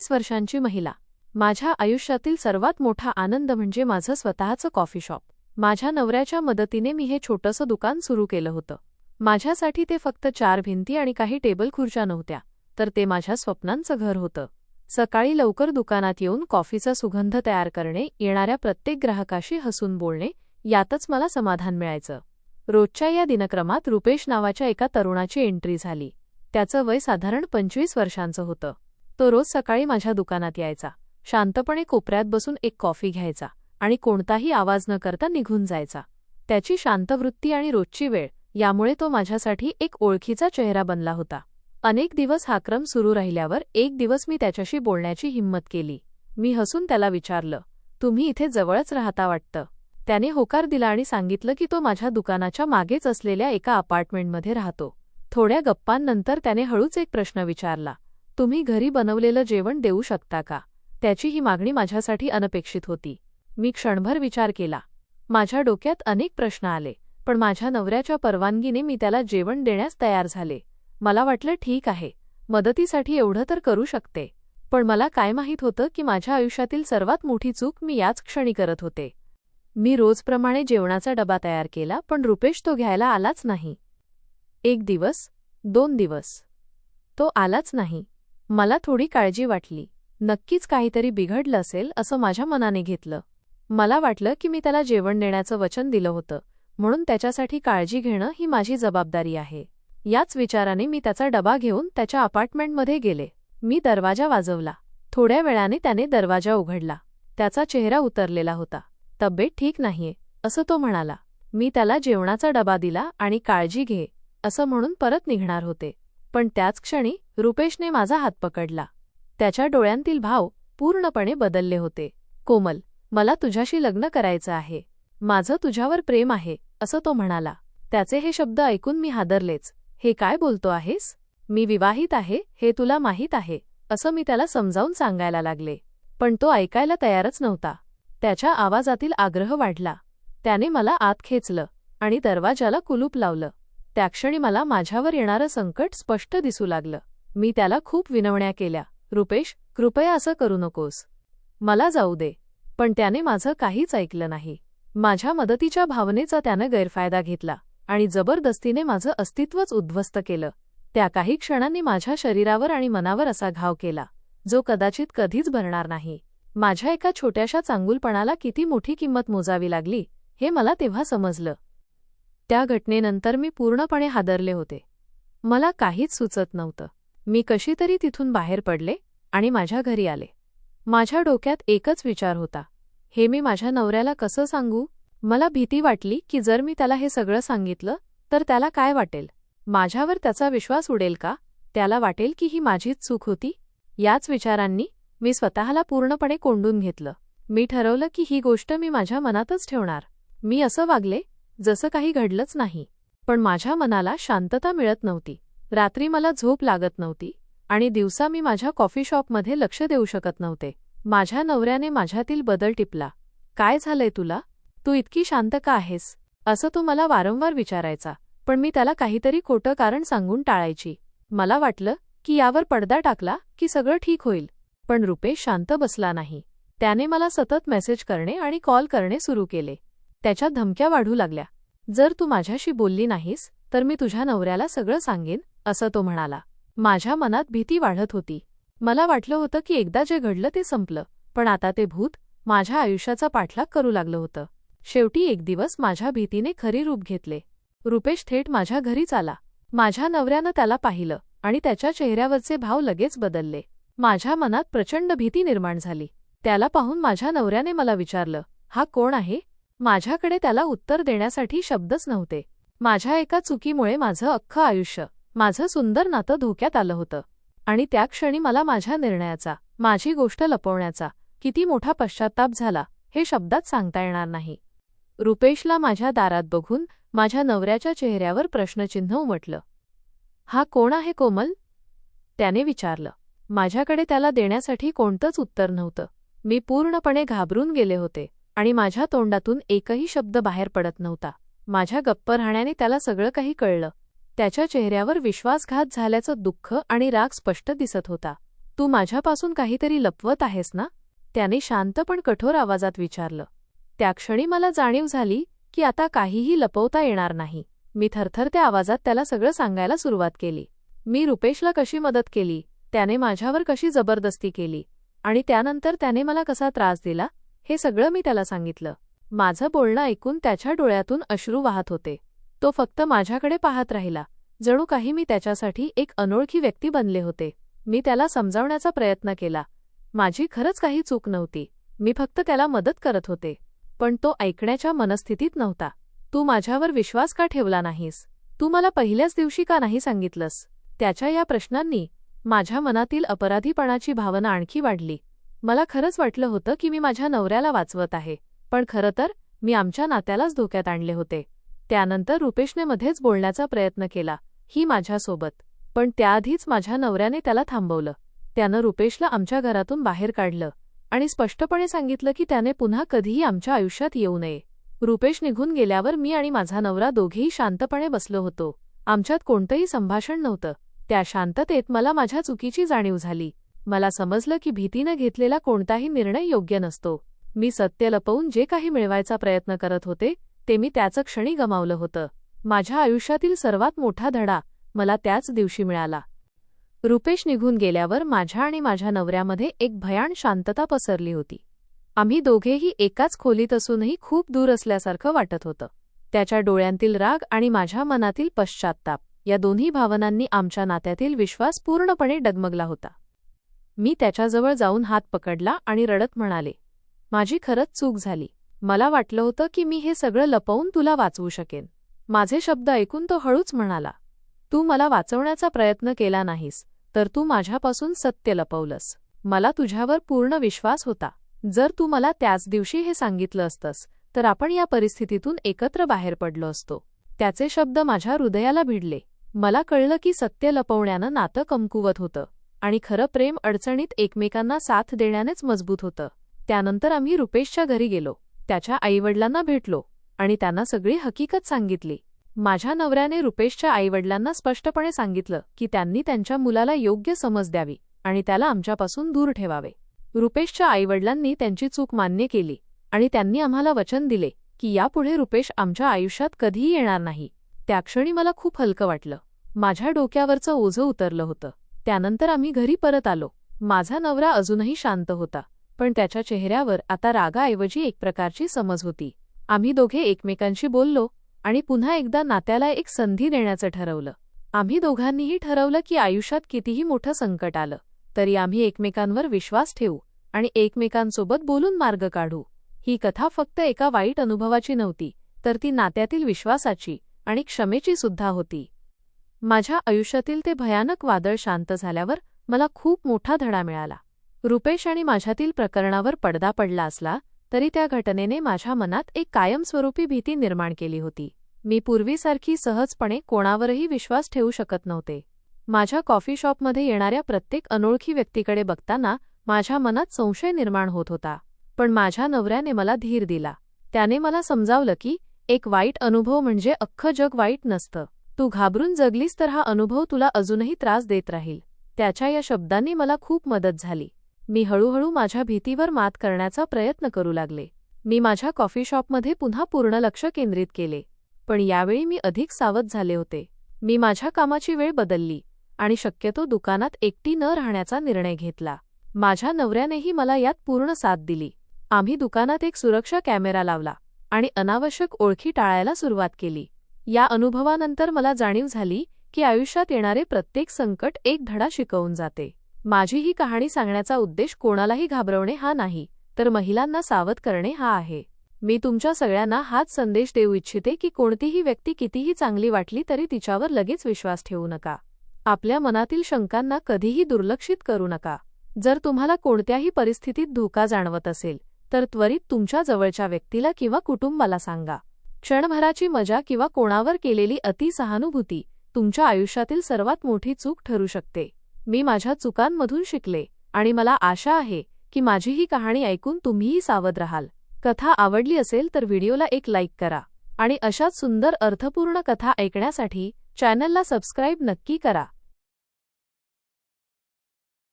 तीस वर्षांची महिला. माझ्या आयुष्यातील सर्वात मोठा आनंद म्हणजे माझं स्वतःचं कॉफी शॉप. माझ्या नवऱ्याच्या मदतीने मी हे छोटंसं दुकान सुरू केलं होतं. माझ्यासाठी ते फक्त चार भिंती आणि काही टेबल खुर्च्या नव्हत्या तर ते माझ्या स्वप्नांचं घर होतं. सकाळी लवकर दुकानात येऊन कॉफीचा सुगंध तयार करणे येणाऱ्या प्रत्येक ग्राहकाशी हसून बोलणे यातच मला समाधान मिळायचं. रोजच्या या दिनक्रमात रुपेश नावाच्या एका तरुणाची एंट्री झाली. त्याचं वय साधारण पंचवीस वर्षांचं होतं. तो रोज सकाळी माझ्या दुकानात यायचा. शांतपणे कोपऱ्यात बसून एक कॉफी घ्यायचा आणि कोणताही आवाज न करता निघून जायचा. त्याची शांत वृत्ती आणि रोजची वेळ यामुळे तो माझ्यासाठी एक ओळखीचा चेहरा बनला होता. अनेक दिवस हा क्रम सुरू राहिल्यावर एक दिवस मी त्याच्याशी बोलण्याची हिंमत केली. मी हसून त्याला विचारलं तुम्ही इथे जवळच राहता वाटतं? त्याने होकार दिला आणि सांगितलं की तो माझ्या दुकानाच्या मागेच असलेल्या एका अपार्टमेंटमध्ये राहतो. थोड्या गप्पांनंतर त्याने हळूच एक प्रश्न विचारला तुम्ही घरी बनवलेलं जेवण देऊ शकता का? त्याची ही मागणी माझ्यासाठी अनपेक्षित होती. मी क्षणभर विचार केला. माझ्या डोक्यात अनेक प्रश्न आले पण माझ्या नवऱ्याच्या परवानगीने मी त्याला जेवण देण्यास तयार झाले. मला वाटलं ठीक आहे. मदतीसाठी एवढं तर करू शकते. पण मला काय माहीत होतं की माझ्या आयुष्यातील सर्वात मोठी चूक मी याच क्षणी करत होते. मी रोजप्रमाणे जेवणाचा डबा तयार केला पण रुपेश तो घ्यायला आलाच नाही. एक दिवस दोन दिवस. तो आलाच नाही. मला थोडी काळजी वाटली. नक्कीच काहीतरी बिघडलं असेल असं माझ्या मनाने घेतलं. मला वाटलं की मी त्याला जेवण देण्याचं वचन दिलं होतं म्हणून त्याच्यासाठी काळजी घेणं ही माझी जबाबदारी आहे. याच विचाराने मी त्याचा डबा घेऊन त्याच्या अपार्टमेंटमध्ये गेले. मी दरवाजा वाजवला. थोड्या वेळाने त्याने दरवाजा उघडला. त्याचा चेहरा उतरलेला होता. तब्येत ठीक नाहीये असं तो म्हणाला. मी त्याला जेवणाचा डबा दिला आणि काळजी घे असं म्हणून परत निघणार होते. पण त्याच क्षणी रुपेशने माझा हात पकडला. त्याच्या डोळ्यांतील भाव पूर्णपणे बदलले होते. कोमल मला तुझ्याशी लग्न करायचं आहे. माझं तुझ्यावर प्रेम आहे असं तो म्हणाला. त्याचे हे शब्द ऐकून मी हादरलेच. हे काय बोलतो आहेस? मी विवाहित आहे हे तुला माहीत आहे असं मी त्याला समजावून सांगायला लागले. पण तो ऐकायला तयारच नव्हता. त्याच्या आवाजातील आग्रह वाढला. त्याने मला आत खेचलं आणि दरवाजाला कुलूप लावलं. त्याक्षणी मला माझ्यावर येणारं संकट स्पष्ट दिसू लागलं. मी त्याला खूप विनवण्या केल्या. रुपेश कृपया असं करू नकोस. मला जाऊ दे. पण त्याने माझं काहीच ऐकलं नाही. माझ्या मदतीच्या भावनेचा त्यानं गैरफायदा घेतला आणि जबरदस्तीने माझं अस्तित्वच उद्ध्वस्त केलं. त्या काही क्षणांनी माझ्या शरीरावर आणि मनावर असा घाव केला जो कदाचित कधीच भरणार नाही. माझ्या एका छोट्याशा चांगुलपणाला किती मोठी किंमत मोजावी लागली हे मला तेव्हा समजलं. त्या घटनेनंतर मी पूर्णपणे हादरले होते. मला काहीच सुचत नव्हतं. मी कशीतरी तिथून बाहेर पडले आणि माझ्या घरी आले. माझ्या डोक्यात एकच विचार होता. हे मी माझ्या नवऱ्याला कसं सांगू? मला भीती वाटली की जर मी त्याला हे सगळं सांगितलं तर त्याला काय वाटेल? माझ्यावर त्याचा विश्वास उडेल का? त्याला वाटेल की ही माझीच चूक होती? याच विचारांनी मी स्वतःला पूर्णपणे कोंडून घेतलं. मी ठरवलं की ही गोष्ट मी माझ्या मनातच ठेवणार. मी असं वागले जसं काही घडलंच नाही. पण माझ्या मनाला शांतता मिळत नव्हती. रात्री मला झोप लागत नव्हती आणि दिवसा मी माझ्या कॉफी शॉपमध्ये लक्ष देऊ शकत नव्हते. माझ्या नवऱ्याने माझ्यातील बदल टिपला. काय झालंय तुला? तू इतकी शांत का आहेस? असं तो मला वारंवार विचारायचा. पण मी त्याला काहीतरी खोटं कारण सांगून टाळायची. मला वाटलं की यावर पडदा टाकला की सगळं ठीक होईल. पण रुपेश शांत बसला नाही. त्याने मला सतत मेसेज करणे आणि कॉल करणे सुरू केले. त्याच्या धमक्या वाढू लागल्या. जर तू माझ्याशी बोलली नाहीस तर मी तुझ्या नवऱ्याला सगळं सांगेन असं तो म्हणाला. माझ्या मनात भीती वाढत होती. मला वाटलं होतं की एकदा जे घडलं ते संपलं पण आता ते भूत माझ्या आयुष्याचा पाठलाग करू लागलं होतं. शेवटी एक दिवस माझ्या भीतीने खरी रूप घेतले. रुपेश थेट माझ्या घरीच आला. माझ्या नवऱ्यानं त्याला पाहिलं आणि त्याच्या चेहऱ्यावरचे भाव लगेच बदलले. माझ्या मनात प्रचंड भीती निर्माण झाली. त्याला पाहून माझ्या नवऱ्याने मला विचारलं हा कोण आहे? माझ्याकडे त्याला उत्तर देण्यासाठी शब्दच नव्हते. माझ्या एका चुकीमुळे माझं अख्खं आयुष्य माझं सुंदर नातं धोक्यात आलं होतं. आणि त्या क्षणी मला माझ्या निर्णयाचा माझी गोष्ट लपवण्याचा किती मोठा पश्चाताप झाला हे शब्दात सांगता येणार नाही. रुपेशला माझ्या दारात बघून माझ्या नवऱ्याच्या चेहऱ्यावर प्रश्नचिन्ह उमटलं. हा कोण आहे कोमल? त्याने विचारलं. माझ्याकडे त्याला देण्यासाठी कोणतंच उत्तर नव्हतं. मी पूर्णपणे घाबरून गेले होते आणि माझ्या तोंडातून एकही शब्द बाहेर पडत नव्हता. माझ्या गप्प राहण्याने त्याला सगळं काही कळलं. त्याच्या चेहऱ्यावर विश्वासघात झाल्याचं दुःख आणि राग स्पष्ट दिसत होता. तू माझ्यापासून काहीतरी लपवत आहेस ना? त्याने शांत पण कठोर आवाजात विचारलं. त्या क्षणी मला जाणीव झाली की आता काहीही लपवता येणार नाही. मी थरथरत्या आवाजात त्याला सगळं सांगायला सुरुवात केली. मी रुपेशला कशी मदत केली? त्याने माझ्यावर कशी जबरदस्ती केली? आणि त्यानंतर त्याने मला कसा त्रास दिला? हे सगळं मी त्याला सांगितलं. माझं बोलणं ऐकून त्याच्या डोळ्यातून अश्रू वाहत होते. तो फक्त माझ्याकडे पाहत राहिला. जणू काही मी त्याच्यासाठी एक अनोळखी व्यक्ती बनले होते. मी त्याला समजावण्याचा प्रयत्न केला. माझी खरंच काही चूक नव्हती. मी फक्त त्याला मदत करत होते. पण तो ऐकण्याच्या मनस्थितीत नव्हता. तू माझ्यावर विश्वास का ठेवला नाहीस? तू मला पहिल्याच दिवशी का नाही सांगितलंस? त्याच्या या प्रश्नांनी माझ्या मनातील अपराधीपणाची भावना आणखी वाढली. मला खरंच वाटलं होतं की मी माझ्या नवऱ्याला वाचवत आहे. पण खरं तर मी आमच्या नात्यालाच धोक्यात आणले होते. त्यानंतर रुपेशने मध्येच बोलण्याचा प्रयत्न केला ही माझ्यासोबत. पण त्याआधीच माझ्या नवऱ्याने त्याला थांबवलं. त्यानं रुपेशला आमच्या घरातून बाहेर काढलं आणि स्पष्टपणे सांगितलं की त्याने पुन्हा कधीही आमच्या आयुष्यात येऊ नये. रुपेश निघून गेल्यावर मी आणि माझा नवरा दोघेही शांतपणे बसलो होतो. आमच्यात कोणतंही संभाषण नव्हतं. त्या शांततेत मला माझ्या चुकीची जाणीव झाली. मला समजलं की भीतीनं घेतलेला कोणताही निर्णय योग्य नसतो. मी सत्य लपवून जे काही मिळवायचा प्रयत्न करत होते ते मी त्याचं क्षणी गमावलं होतं. माझ्या आयुष्यातील सर्वात मोठा धडा मला त्याच दिवशी मिळाला. रुपेश निघून गेल्यावर माझ्या आणि माझ्या नवऱ्यामध्ये एक भयाण शांतता पसरली होती. आम्ही दोघेही एकाच खोलीत असूनही खूप दूर असल्यासारखं वाटत होतं. त्याच्या डोळ्यांतील राग आणि माझ्या मनातील पश्चात्ताप या दोन्ही भावनांनी आमच्या नात्यातील विश्वास पूर्णपणे डगमगला होता. मी त्याच्याजवळ जाऊन हात पकडला आणि रडत म्हणाले माझी खरंच चूक झाली. मला वाटलं होतं की मी हे सगळं लपवून तुला वाचवू शकेन. माझे शब्द ऐकून तो हळूच म्हणाला तू मला वाचवण्याचा प्रयत्न केला नाहीस तर तू माझ्यापासून सत्य लपवलंस. मला तुझ्यावर पूर्ण विश्वास होता. जर तू मला त्याच दिवशी हे सांगितलं असतंस तर आपण या परिस्थितीतून एकत्र बाहेर पडलो असतो. त्याचे शब्द माझ्या हृदयाला भिडले. मला कळलं की सत्य लपवण्यानं नातं कमकुवत होतं आणि खरं प्रेम अडचणीत एकमेकांना साथ देण्यानेच मजबूत होतं. त्यानंतर आम्ही रुपेशच्या घरी गेलो. त्याच्या आईवडिलांना भेटलो आणि त्यांना सगळी हकीकत सांगितली. माझ्या नवऱ्याने रुपेशच्या आईवडिलांना स्पष्टपणे सांगितलं की त्यांनी त्यांच्या मुलाला योग्य समज द्यावी आणि त्याला आमच्यापासून दूर ठेवावे. रुपेशच्या आईवडिलांनी त्यांची चूक मान्य केली आणि त्यांनी आम्हाला वचन दिले की यापुढे रुपेश आमच्या आयुष्यात कधीही येणार नाही. त्या क्षणी मला खूप हलकं वाटलं. माझ्या डोक्यावरचं ओझं उतरलं होतं. त्यानंतर आम्ही घरी परत आलो. माझा नवरा अजूनही शांत होता. पण त्याच्या चेहऱ्यावर आता रागाऐवजी एक प्रकारची समज होती. आम्ही दोघे एकमेकांशी बोललो आणि पुन्हा एकदा नात्याला एक संधी देण्याचं ठरवलं. आम्ही दोघांनीही ठरवलं की आयुष्यात कितीही मोठं संकट आलं तरी आम्ही एकमेकांवर विश्वास ठेवू आणि एकमेकांसोबत बोलून मार्ग काढू. ही कथा फक्त एका वाईट अनुभवाची नव्हती तर ती नात्यातील विश्वासाची आणि क्षमेची सुद्धा होती. माझ्या आयुष्यातील ते भयानक वादळ शांत झाल्यावर मला खूप मोठा धडा मिळाला. रुपेश आणि माझ्यातील प्रकरणावर पडदा पडला असला तरी त्या घटनेने माझ्या मनात एक कायमस्वरूपी भीती निर्माण केली होती. मी पूर्वीसारखी सहजपणे कोणावरही विश्वास ठेवू शकत नव्हते. माझ्या कॉफी शॉपमध्ये येणाऱ्या प्रत्येक अनोळखी व्यक्तीकडे बघताना माझ्या मनात संशय निर्माण होत होता. पण माझ्या नवऱ्याने मला धीर दिला. त्याने मला समजावलं की एक वाईट अनुभव म्हणजे अख्खं जग वाईट नसतं. तू घाबरून जगलीस तर हा अनुभव तुला अजूनही त्रास देत राहील. त्याच्या या शब्दांनी मला खूप मदत झाली. मी हळूहळू माझ्या भीतीवर मात करण्याचा प्रयत्न करू लागले. मी माझ्या कॉफी शॉपमध्ये पुन्हा पूर्ण लक्ष केंद्रित केले. पण यावेळी मी अधिक सावध झाले होते. मी माझ्या कामाची वेळ बदलली आणि शक्यतो दुकानात एकटी न राहण्याचा निर्णय घेतला. माझ्या नवऱ्यानेही मला यात पूर्ण साथ दिली. आम्ही दुकानात एक सुरक्षा कॅमेरा लावला आणि अनावश्यक ओळखी टाळायला सुरुवात केली. या अनुभवानंतर मला जाणीव झाली की आयुष्यात येणारे प्रत्येक संकट एक धडा शिकवून जाते. माझी ही कहाणी सांगण्याचा उद्देश कोणालाही घाबरवणे हा नाही तर महिलांना सावध करणे हा आहे. मी तुमच्या सगळ्यांना हाच संदेश देऊ इच्छिते की कोणतीही व्यक्ती कितीही चांगली वाटली तरी तिच्यावर लगेच विश्वास ठेवू नका. आपल्या मनातील शंकांना कधीही दुर्लक्षित करू नका. जर तुम्हाला कोणत्याही परिस्थितीत धोका जाणवत असेल तर त्वरित तुमच्या जवळच्या व्यक्तीला किंवा कुटुंबाला सांगा. क्षणभराची मजा किंवा कोणावर केलेली अतिसहानुभूती तुमच्या आयुष्यातील सर्वात मोठी चूक ठरू शकते. मी माझ्या चुकांमधून शिकले आणि मला आशा आहे की माझी ही कहाणी ऐकून तुम्हीही सावध राहाल. कथा आवडली असेल तर व्हिडिओला एक लाईक करा आणि अशाच सुंदर अर्थपूर्ण कथा ऐकण्यासाठी चॅनलला सबस्क्राईब नक्की करा.